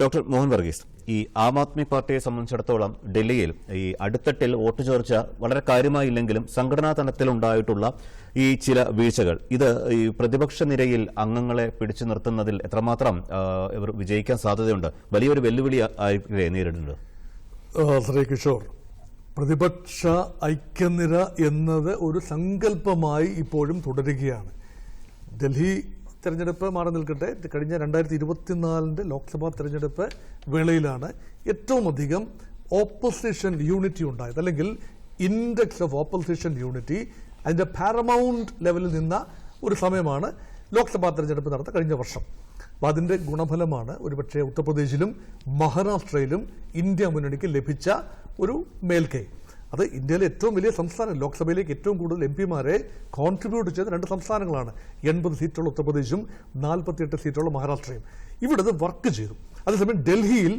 Doctor Mohan Varghese ഈ ആം ആദ്മി പാർട്ടിയെ സംബന്ധിച്ചിടത്തോളം ഡൽഹിയിൽ ഈ അടുത്തട്ടിൽ വോട്ട് ചോർച്ച വളരെ കാര്യമായില്ലെങ്കിലും സംഘടനാ തലത്തിലുണ്ടായിട്ടുള്ള ഈ ചില വീഴ്ചകൾ ഇത് ഈ പ്രതിപക്ഷ നിരയിൽ അംഗങ്ങളെ പിടിച്ചു നിർത്തുന്നതിൽ എത്രമാത്രം ഇവർ വിജയിക്കാൻ സാധ്യതയുണ്ട്? വലിയൊരു വെല്ലുവിളി ആയിരിക്കില്ലേ നേരിടുന്നത് ആ, ശ്രീ കിഷോർ പ്രതിപക്ഷ ഐക്യനിര എന്നത് ഒരു സങ്കല്പമായി ഇപ്പോഴും തുടരുകയാണ്. ഡൽഹി തെരഞ്ഞെടുപ്പ് മാറി നിൽക്കട്ടെ. കഴിഞ്ഞ രണ്ടായിരത്തി ഇരുപത്തിനാലിന്റെ ലോക്സഭാ തെരഞ്ഞെടുപ്പ് വേളയിലാണ് ഏറ്റവും അധികം ഓപ്പോസിഷൻ യൂണിറ്റി ഉണ്ടായത്. അല്ലെങ്കിൽ ഇൻഡെക്സ് ഓഫ് ഓപ്പോസിഷൻ യൂണിറ്റി അതിന്റെ പാരമൗണ്ട് ലെവലിൽ നിന്ന ഒരു സമയമാണ് ലോക്സഭാ തെരഞ്ഞെടുപ്പ് നടന്ന കഴിഞ്ഞ വർഷം. അപ്പോൾ അതിന്റെ ഗുണഫലമാണ് ഒരുപക്ഷെ ഉത്തർപ്രദേശിലും മഹാരാഷ്ട്രയിലും ഇന്ത്യ മുന്നണിക്ക് ലഭിച്ച ഒരു മേൽക്കൈ. അത് ഇന്ത്യയിലെ ഏറ്റവും വലിയ സംസ്ഥാനം ലോക്സഭയിലേക്ക് ഏറ്റവും കൂടുതൽ എം പിമാരെ കോൺട്രിബ്യൂട്ട് ചെയ്ത രണ്ട് സംസ്ഥാനങ്ങളാണ്. എൺപത് സീറ്റുള്ള ഉത്തർപ്രദേശും നാൽപ്പത്തിയെട്ട് സീറ്റുള്ള മഹാരാഷ്ട്രയും. ഇവിടെ അത് വർക്ക് ചെയ്തു. അതേസമയം ഡൽഹിയിൽ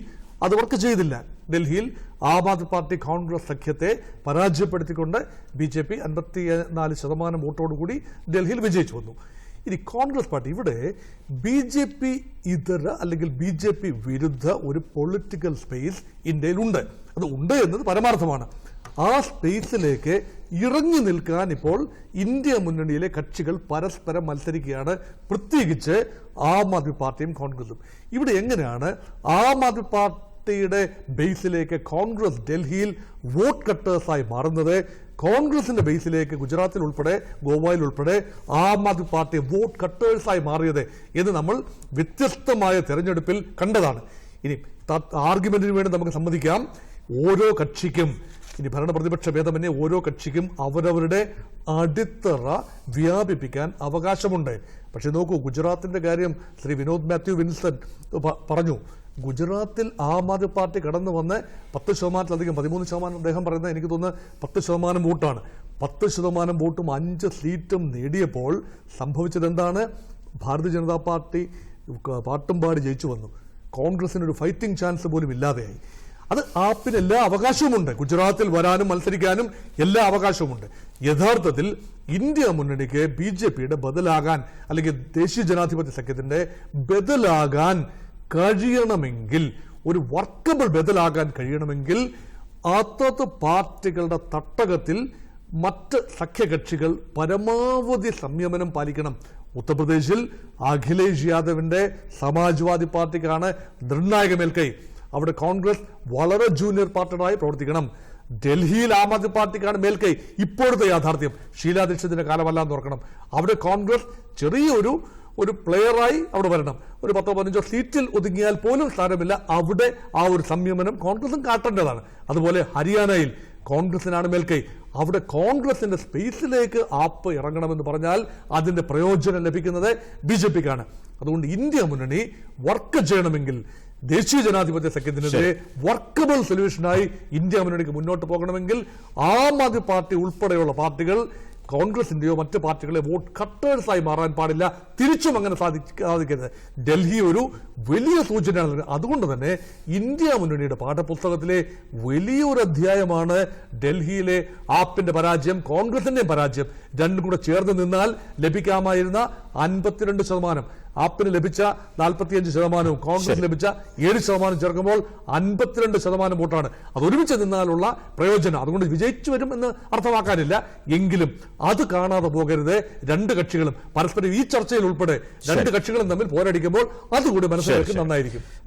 അത് വർക്ക് ചെയ്തില്ല. ഡൽഹിയിൽ ആം ആദ്മി പാർട്ടി കോൺഗ്രസ് സഖ്യത്തെ പരാജയപ്പെടുത്തിക്കൊണ്ട് ബി ജെ പി അൻപത്തി നാല് ശതമാനം വോട്ടോടുകൂടി ഡൽഹിയിൽ വിജയിച്ചു വന്നു. ഇനി കോൺഗ്രസ് പാർട്ടി ഇവിടെ ബി ജെ പി ഇതര അല്ലെങ്കിൽ ബി ജെ പി വിരുദ്ധ ഒരു പൊളിറ്റിക്കൽ സ്പേസ് ഇന്ത്യയിലുണ്ട് അത് ഉണ്ട് എന്നത് പരമാർത്ഥമാണ്. ആ സ്പേസിലേക്ക് ഇറങ്ങി നിൽക്കാൻ ഇപ്പോൾ ഇന്ത്യ മുന്നണിയിലെ കക്ഷികൾ പരസ്പരം മത്സരിക്കുകയാണ്. പ്രത്യേകിച്ച് ആം ആദ്മി പാർട്ടിയും കോൺഗ്രസും. ഇവിടെ എങ്ങനെയാണ് ആം ആദ്മി പാർട്ടിയുടെ ബേസിലേക്ക് കോൺഗ്രസ് ഡൽഹിയിൽ വോട്ട് കട്ടേഴ്സായി മാറുന്നത്? കോൺഗ്രസിന്റെ ബേസിലേക്ക് ഗുജറാത്തിൽ ഉൾപ്പെടെ ഗോവയിൽ ഉൾപ്പെടെ ആം ആദ്മി പാർട്ടി വോട്ട് കട്ടേഴ്സായി മാറിയത് എന്ന് നമ്മൾ വ്യത്യസ്തമായ തെരഞ്ഞെടുപ്പിൽ കണ്ടതാണ്. ഇനി ആർഗ്യുമെന്റിന് വേണ്ടി നമുക്ക് സമ്മതിക്കാം. ഓരോ കക്ഷിക്കും ഇനി ഭരണ പ്രതിപക്ഷ ഭേദമന്യേ ഓരോ കക്ഷിക്കും അവരവരുടെ അടിത്തറ വ്യാപിപ്പിക്കാൻ അവകാശമുണ്ട്. പക്ഷെ നോക്കൂ ഗുജറാത്തിന്റെ കാര്യം ശ്രീ വിനോദ് മാത്യു വിൻസൺ പറഞ്ഞു. ഗുജറാത്തിൽ ആം ആദ്മി പാർട്ടി കടന്നു വന്ന് പത്ത് ശതമാനത്തിലധികം പതിമൂന്ന് ശതമാനം അദ്ദേഹം പറയുന്നത് എനിക്ക് തോന്നുന്നു പത്ത് ശതമാനം വോട്ടാണ്. പത്ത് ശതമാനം വോട്ടും അഞ്ച് സീറ്റും നേടിയപ്പോൾ സംഭവിച്ചത് എന്താണ് ഭാരതീയ ജനതാ പാർട്ടി പാട്ടുംപാടി പാട്ടും പാടി ജയിച്ചു വന്നു. കോൺഗ്രസിന് ഒരു ഫൈറ്റിംഗ് ചാൻസ് പോലും ഇല്ലാതെയായി. അത് ആപ്പിന് എല്ലാ അവകാശവുമുണ്ട്. ഗുജറാത്തിൽ വരാനും മത്സരിക്കാനും എല്ലാ അവകാശവുമുണ്ട്. യഥാർത്ഥത്തിൽ ഇന്ത്യ മുന്നണിക്ക് ബി ജെ പിയുടെ ബദലാകാൻ അല്ലെങ്കിൽ ദേശീയ ജനാധിപത്യ സഖ്യത്തിന്റെ ബദലാകാൻ കഴിയണമെങ്കിൽ ഒരു വർക്കബിൾ ബദലാകാൻ കഴിയണമെങ്കിൽ അതത് പാർട്ടികളുടെ തട്ടകത്തിൽ മറ്റ് സഖ്യകക്ഷികൾ പരമാവധി സംയമനം പാലിക്കണം. ഉത്തർപ്രദേശിൽ അഖിലേഷ് യാദവിന്റെ സമാജ്വാദി പാർട്ടിക്കാണ് നിർണായക മേൽക്കൈ അവിടെ കോൺഗ്രസ് വളരെ ജൂനിയർ പാർട്ടിയായി പ്രവർത്തിക്കണം. ഡൽഹിയിൽ ആം ആദ്മി പാർട്ടിക്കാണ് മേൽക്കൈ. ഇപ്പോഴത്തെ യാഥാർത്ഥ്യം. ഷീലാ ദീക്ഷിതിന്റെ കാലമല്ല എന്ന് ഓർക്കണം. അവിടെ കോൺഗ്രസ് ചെറിയൊരു ഒരു പ്ലെയറായി അവിടെ വരണം. ഒരു പത്തോ പതിനഞ്ചോ സീറ്റിൽ ഒതുങ്ങിയാൽ പോലും സാരമില്ല. അവിടെ ആ ഒരു സംയമനം കോൺഗ്രസും കാട്ടേണ്ടതാണ്. അതുപോലെ ഹരിയാനയിൽ കോൺഗ്രസിനാണ് മേൽക്കൈ. അവിടെ കോൺഗ്രസിന്റെ സ്പേസിലേക്ക് ആപ്പ് ഇറങ്ങണമെന്ന് പറഞ്ഞാൽ അതിന്റെ പ്രയോജനം ലഭിക്കുന്നത് ബി ജെ പിക്കാണ്. അതുകൊണ്ട് ഇന്ത്യ മുന്നണി വർക്ക് ചെയ്യണമെങ്കിൽ ദേശീയ ജനാധിപത്യ സഖ്യത്തിനെതിരെ വർക്കബിൾ സൊല്യൂഷനായി ഇന്ത്യ മുന്നണിക്ക് മുന്നോട്ട് പോകണമെങ്കിൽ ആം ആദ്മി പാർട്ടി ഉൾപ്പെടെയുള്ള പാർട്ടികൾ കോൺഗ്രസിന്റെയോ മറ്റു പാർട്ടികളെ വോട്ട് കട്ടേഴ്സായി മാറാൻ പാടില്ല. തിരിച്ചും അങ്ങനെ സാധിക്ക- സാധിക്കരുത്. ഡൽഹി ഒരു വലിയ സൂചനയാണ്. അതുകൊണ്ട് തന്നെ ഇന്ത്യ മുന്നണിയുടെ പാഠപുസ്തകത്തിലെ വലിയൊരു അധ്യായമാണ് ഡൽഹിയിലെ ആപ്പിന്റെ പരാജയം കോൺഗ്രസിന്റെയും പരാജയം. രണ്ടും കൂടെ ചേർന്ന് നിന്നാൽ ലഭിക്കാമായിരുന്ന അൻപത്തിരണ്ട് ശതമാനം. ആപ്പിന് ലഭിച്ച നാൽപ്പത്തിയഞ്ച് ശതമാനവും കോൺഗ്രസ് ലഭിച്ച ഏഴ് ശതമാനം ചേർക്കുമ്പോൾ അൻപത്തിരണ്ട് ശതമാനം വോട്ടാണ്. അത് ഒരുമിച്ച് നിന്നാലുള്ള പ്രയോജനം. അതുകൊണ്ട് വിജയിച്ചു വരും എന്ന് അർത്ഥമാക്കാനില്ല. എങ്കിലും അത് കാണാതെ പോകരുത്. രണ്ട് കക്ഷികളും പരസ്പരം ഈ ചർച്ചയിൽ ഉൾപ്പെടെ രണ്ട് കക്ഷികളും തമ്മിൽ പോരടിക്കുമ്പോൾ അതുകൂടി മനസ്സിലാക്കി. നന്നായിരിക്കും.